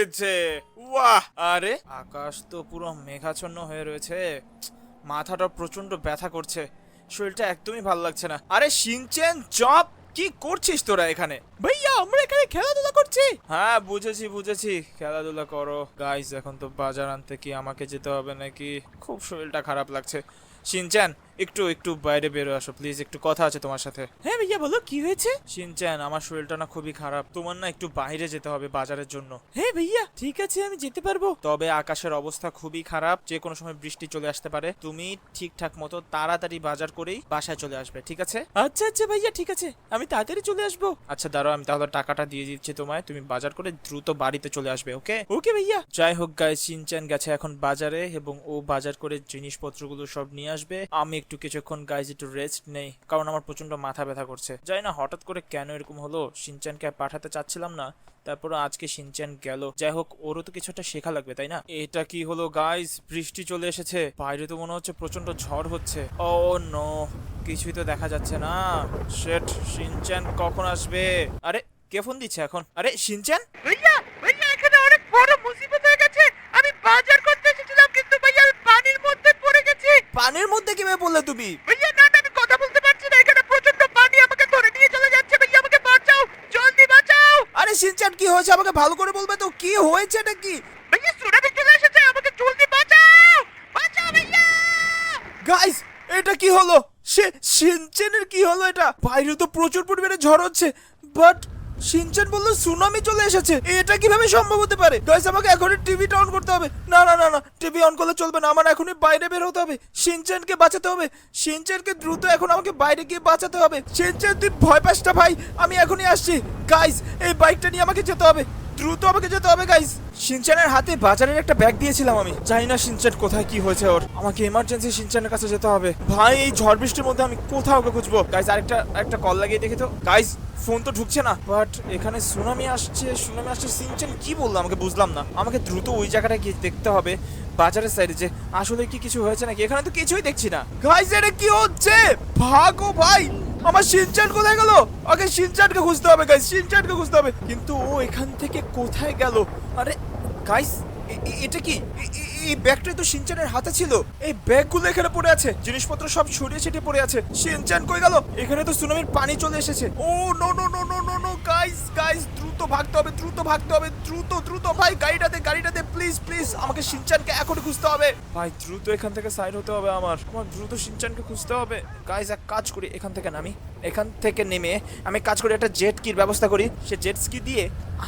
হয়েছে। ওয়াহ আরে আকাশ তো পুরো মেঘাচ্ছন্ন হয়ে রয়েছে। মাথাটা প্রচণ্ড ব্যথা করছে। শরীরটা একদমই ভালো লাগছে না। আরে সিনচেন জব কি করছিস তোরা এখানে? ভাইয়া আমরা এখানে খেলাধুলা করছি। হ্যাঁ বুঝেছি বুঝেছি। খেলাধুলা করো। গাইস এখন তো বাজার আনতে কি আমাকে যেতে হবে নাকি? খুব শরীরটা খারাপ লাগছে। সিনচ্যান একটু একটু বাইরে বেরো আসো প্লিজ একটু কথা আছে তোমার সাথে। হ্যাঁ ভাইয়া বলো কি হয়েছে? সিনচ্যান আমার শরীরটা না খুবই খারাপ। তোমার না একটু বাইরে যেতে হবে বাজারের জন্য। হ্যাঁ ভাইয়া ঠিক আছে আমি যেতে পারব। তবে আকাশের অবস্থা খুবই খারাপ যে কোনো সময় বৃষ্টি চলে আসতে পারে। তুমি ঠিকঠাক মতো তাড়াতাড়ি বাজার করেই বাসায় চলে আসবে ঠিক আছে? আচ্ছা আচ্ছা ভাইয়া ঠিক আছে আমি তাড়াতাড়ি চলে আসব। আচ্ছা দাঁড়াও আমি তাহলে টাকাটা দিয়ে দিচ্ছি তোমায়। তুমি বাজার করে দ্রুত বাড়িতে চলে আসবে ওকে? ওকে ভাইয়া। যাই হোক গাই সিনচ্যান গেছে এখন বাজারে এবং ও বাজার করে জিনিসপত্রগুলো সব নিয়ে আসবে। আমি একটু কিছুক্ষণ গাইজ একটু রেস্ট নেই, কারণ আমার প্রচণ্ড মাথা ব্যথা করছে। যাই না হঠাৎ করে কেন এরকম হলো, সিনচ্যানকে পাঠাতে চাচ্ছিলাম না তারপর আজকে সিনচ্যান গেল। যাই হোক, ওরও তো কিছু একটা শেখা লাগবে, তাই না? এটা কি হলো গাইজ বৃষ্টি চলে এসেছে, বাইরে তো মনে হচ্ছে প্রচণ্ড ঝড় হচ্ছে। ও নো কিছুই তো দেখা যাচ্ছে না। শেট সিনচ্যান কখন আসবে? আরে, কে ফোন দিচ্ছে এখন? আরে, সিনচ্যান ভাইয়া ভাইয়া এখানে অনেক বড় মুসিবত হয়ে গেছে আমি বাজার করতে এসেছিলাম কিন্তু ভাইয়া আমি পানির মধ্যে পড়ে গেছি পানির মধ্যে কীভাবে বললে তুমি ভাইয়া না না আমি কথা বলতে পারছি না এখানে প্রচণ্ড পানি আমাকে ধরে নিয়ে চলে যাচ্ছে ভাইয়া আমাকে বাঁচাও জলদি বাঁচাও আরে সিনচ্যান কি হয়েছে আমাকে ভালো করে বলবে তো কি হয়েছে ভাইয়া সুনামি চলে এসেছে আমাকে জলদি বাঁচাও! বাঁচাও ভাইয়া! গাইস এটা কি হলো? সে সিনচেনের কি হলো এটা? বাইরে তো প্রচুর পরিমাণে ঝড় হচ্ছে বাট সিনচেন বলল সুনামি চলে এসেছে। এটা কীভাবে সম্ভব হতে পারে? গাইস আমাকে এখনই টিভিটা অন করতে হবে। না না না না টিভি অন করলে চলবে না আমার এখনই বাইরে বের হতে হবে। সিনচেনকে বাঁচাতে হবে। সিনচেনকে দ্রুত এখন আমাকে বাইরে গিয়ে বাঁচাতে হবে। সিনচেন তুই ভয় পাস না ভাই আমি এখনই আসছি। গাইস এই বাইকটা নিয়ে আমাকে যেতে হবে। দ্রুত আমাকে যেতে হবে গাইস সিনচানের হাতে বাজারের একটা ব্যাগ দিয়েছিলাম আমি। জানি না সিনচান কোথায় কি হয়েছে ওর। আমাকে ইমার্জেন্সি সিনচানের কাছে যেতে হবে। ভাই, এই ঝড় বৃষ্টির মধ্যে আমি কোথাও ওকে খুঁজবো? গাইস আরেকটা একটা কল লাগিয়ে দেখি তো। গাইস ফোন তো ঢুকছে না। বাট এখানে সুনামি আসছে সুনামি আসছে। সিনচান কি বলল? আমাকে বুঝলাম না। আমাকে দ্রুত ওই জায়গাটা গিয়ে দেখতে হবে, বাজারের সাইডে যে আসলে কি কিছু হয়েছে নাকি? এখানে তো কিছুই দেখছি না। গাইস এটা কি হচ্ছে? ভাগো ভাই! আমার সিনচান কোথায় গেল? আগে সিনচানকে খুঁজতে হবে গাইস সিনচানকে খুঁজতে হবে। কিন্তু ও এখান থেকে কোথায় গেল? আরে গাইস এটা কি? এই ব্যাগটা তো সিনচানের হাতে ছিল। এই ব্যাগগুলো এখানে পড়ে আছে। জিনিসপত্র সব ছড়িয়ে ছিটিয়ে পড়ে আছে। সিনচান কই গেল? এখানে তো সুনামির পানি চলে এসেছে। ও no no no no no no guys guys দ্রুত ভাগতে হবে, দ্রুত ভাগতে হবে, দ্রুত দ্রুত, ভাই, গাড়িটাতে গাড়িটাতে প্লিজ প্লিজ আমাকে সিনচানকে এখনই খুঁজতে হবে। ভাই, দ্রুত এখান থেকে সাইড হতে হবে আমার। আমার দ্রুত সিনচানকে খুঁজতে হবে। গাইস এক কাজ করি, এখান থেকে নামি। এখান থেকে নেমে আমি কাজ করি, একটা জেট কির ব্যবস্থা করি। সে জেট স্কি দিয়ে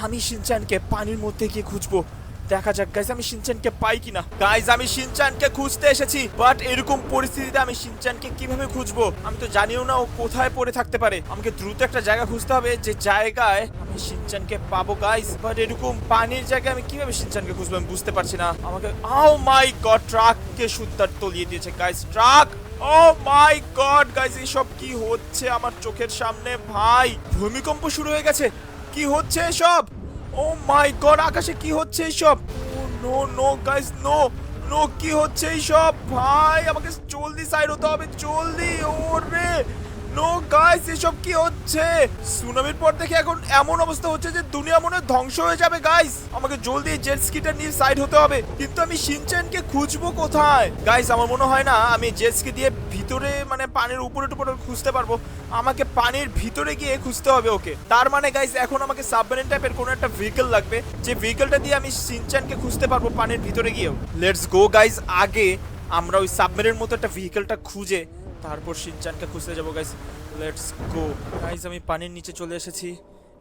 আমি সিনচানকে পানির মধ্যে গিয়ে খুঁজবো। দেখা যাক গাইজ আমি সিনচানকে পাই কিনা। গাইজ আমি সিনচানকে খুঁজতে এসেছি বাট এরকম পরিস্থিতিতে আমি সিনচানকে কীভাবে খুঁজবো? আমি তো জানিও না ও কোথায় পড়ে থাকতে পারে। আমাকে দ্রুত একটা জায়গা খুঁজতে হবে, যে জায়গায় আমি সিনচানকে পাবো গাইজ বাট এরকম পানির জায়গায় আমি কীভাবে সিনচানকে খুঁজবো আমি বুঝতে পারছি না। আমাকে ও মাই গড ট্রাককে সুদ্দার তলিয়ে দিয়েছে guys truck oh my god guys এসব কি হচ্ছে আমার চোখের সামনে? ভাই, ভূমিকম্প শুরু হয়ে গেছে। কি হচ্ছে এসব? ও মাই গড আকাশে কি হচ্ছে এইসব? No no guys no no কি হচ্ছে এইসব? ভাই, আমাকে জলদি সাইড হতে হবে, জলদি, ওরে! নো গাইস এসব কি হচ্ছে? সুনামির পর থেকে এখন এমন অবস্থা হচ্ছে যে দুনিয়া মনে ধ্বংস হয়ে যাবে গাইস আমাকে জলদি জেট স্কিটা নিয়ে সাইড হতে হবে, কিন্তু আমি সিনচেনকে খুঁজবো কোথায়? গাইস আমার মনে হয় না আমি জেট স্কি দিয়ে ভিতরে মানে পানির উপরে টুপরে খুঁজতে পারব। আমাকে পানির ভিতরে গিয়ে খুঁজতে হবে ওকে। তার মানে গাইস এখন আমাকে সাবমেরিন টাইপের কোনো একটা ভেহিকল লাগবে, যে ভেহিকলটা দিয়ে আমি সিনচানকে খুঁজতে পারব পানির ভিতরে গিয়েও। লেটস গো গাইস আগে আমরা ওই সাবমেরিনের মতো একটা ভেহিকলটা খুঁজে তারপর শিনচানকে খুঁজতে যাব গাইস লেটস গো গাইস আমি পানির নিচে চলে এসেছি।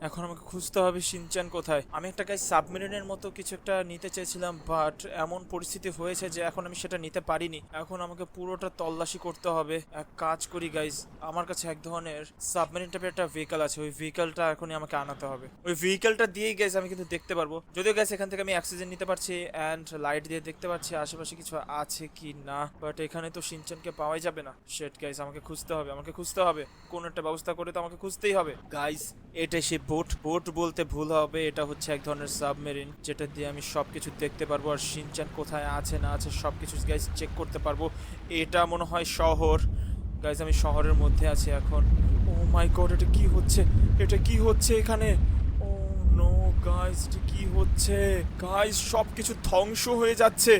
এখন আমাকে খুঁজতে হবে সিনচান কোথায়। আমি একটা গাইস সাবমেরিনের মতো কিছু একটা নিতে চেয়েছিলাম বাট এমন পরিস্থিতি হয়েছে যে এখন আমি সেটা নিতে পারিনি। এখন আমাকে পুরোটা তল্লাশি করতে হবে। এক কাজ করি গাইজ আমার কাছে এক ধরনের সাবমেরিন টাইপের একটা ভেহিকল আছে। ওই ভেহিকলটা এখনই আমাকে আনাতে হবে। ওই ভেহিকলটা দিয়েই গাইজ আমি কিন্তু দেখতে পারব। যদিও গাইস এখান থেকে আমি অক্সিজেন নিতে পারছি অ্যান্ড লাইট দিয়ে দেখতে পাচ্ছি আশেপাশে কিছু আছে কি না বাট এখানে তো সিনচানকে পাওয়াই যাবে না। শেট গাইজ আমাকে খুঁজতে হবে, আমাকে খুঁজতে হবে। কোন একটা ব্যবস্থা করে তো আমাকে খুঁজতেই হবে। গাইজ এটা সে বোট বোট বলতে ভুল হবে, এটা হচ্ছে এক ধরনের সাবমেরিন যেটা দিয়ে আমি সব কিছু দেখতে পারব আর সিনচান কোথায় আছে, না আছে সব কিছু গাইস চেক করতে পারব। এটা মনে হয় শহর। গাইস আমি শহরের মধ্যে আছি এখন। ও মাই গড এটা কি হচ্ছে? এটা কি হচ্ছে এখানে? ও নো গাইস কি হচ্ছে? গাইস সবকিছু ধ্বংস হয়ে যাচ্ছে।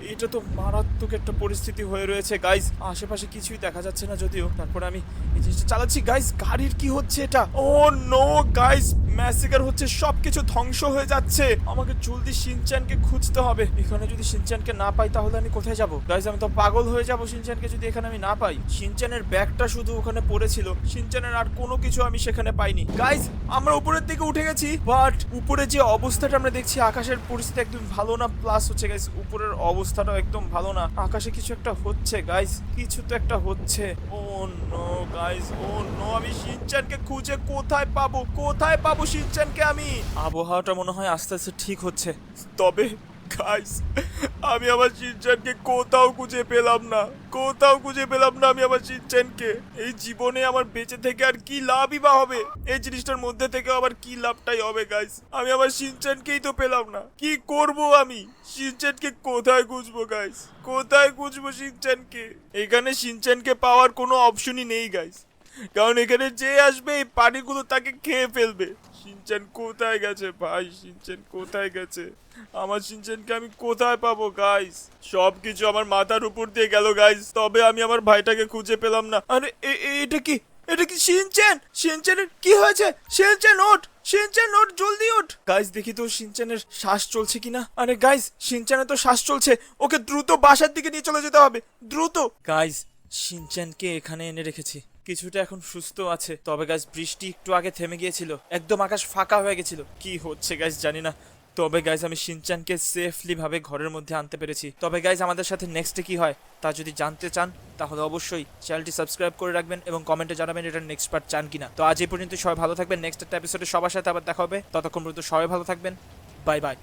এটা তো মারাত্মক একটা পরিস্থিতি হয়ে রয়েছে। গাইজ আশেপাশে কিছুই দেখা যাচ্ছে না যদিও। তারপরে আমি এই জিনিসটা চালাচ্ছি। গাইস গাড়ির কি হচ্ছে এটা? ও নো গাইস ম্যাসিকার হচ্ছে সবকিছু ধ্বংস হয়ে যাচ্ছে। আমাকে জলদি সিনচ্যানকে খুঁজতে হবে। এখানে যদি সিনচ্যানকে না পাই, তাহলে আমি কোথায় যাব? গাইস আমি তো পাগল হয়ে যাব সিনচ্যানকে যদি এখানে আমি না পাই। সিনচ্যানের ব্যাগটা শুধু ওখানে পড়েছিল। সিনচ্যানের আর কোনো কিছু আমি সেখানে পাইনি। গাইজ আমরা উপরের দিকে উঠে গেছি। বাট উপরে যে অবস্থাটা আমরা দেখছি, আকাশের পরিস্থিতি একদম ভালো না। প্লাস হচ্ছে গাইস উপরের অবস্থাটাও একদম ভালো না। আকাশে কিছু একটা হচ্ছে গাইস কিছু তো একটা হচ্ছে। Oh no guys oh no আমি সিনচ্যানকে খুঁজে কোথায় পাবো? কোথায় পাবো? সিনচ্যানকে আমি। আবহাওয়াটা মনে হয় আস্তে আস্তে ঠিক হচ্ছে। তবে গাইস আমি আমার সিনচ্যানকে কোথাও খুঁজে পেলাম না। কোথাও খুঁজে পেলাম না আমি আমার সিনচ্যানকে এই জীবনে আমার বেঁচে থেকে আর কি লাভই বা হবে? এই জিনিসটার মধ্যে থেকে আবার কি লাভটাই হবে গাইস আমি আমার সিনচ্যানকেই তো পেলাম না। কি করব আমি? সিনচ্যানকে কোথায় খুঁজবো গাইস কোথায় খুঁজবো সিনচ্যানকে এখানে সিনচ্যানকে পাওয়ার কোনো অপশনই নেই গাইস কারণ এখানে যে আসবে এই পানিগুলো তাকে খেয়ে ফেলবে। সিনচান কোথায় গেছে ভাই? সিনচান কোথায় গেছে? আমার সিনচানকে আমি কোথায় পাবো গাইস সব কিছু আমার মাথার উপর দিয়ে গেল গাইস তবে আমি আমার ভাইটাকে খুঁজে পেলাম না। আরে এটা কি? এটা কি সিনচেন সিনচেনের কি হয়েছে? সিনচেন ওঠ! সিনচেন ওঠ! জলদি, ওঠ! গাইস দেখি তো সিনচেনের শ্বাস চলছে কিনা? আরে গাইস সিনচেনের তো শ্বাস চলছে। ওকে দ্রুত বাসার দিকে নিয়ে চলে যেতে হবে। দ্রুত! গাইস সিনচেনকে এখানে এনে রেখেছি। কিছুটা এখন সুস্থ আছে। তবে গাছ, বৃষ্টি একটু আগে থেমে গিয়েছিল। একদম আকাশ ফাঁকা হয়ে গেছিল। কি হচ্ছে গাইস জানি না। তবে গাইজ আমি সিনচানকে সেফলি ভাবে ঘরের মধ্যে আনতে পেরেছি। তবে গাইজ আমাদের সাথে নেক্সটে কি হয়, তা যদি জানতে চান, তাহলে অবশ্যই চ্যানেলটি সাবস্ক্রাইব করে রাখবেন এবং কমেন্টে জানাবেন এটা নেক্সট পার্ট চান কিনা। তো আজ এই পর্যন্ত সবাই ভালো থাকবেন। নেক্সট একটা এপিসোডে সবার সাথে আবার দেখা হবে। ততক্ষণ পর্যন্ত সবাই ভালো থাকবেন। Bye bye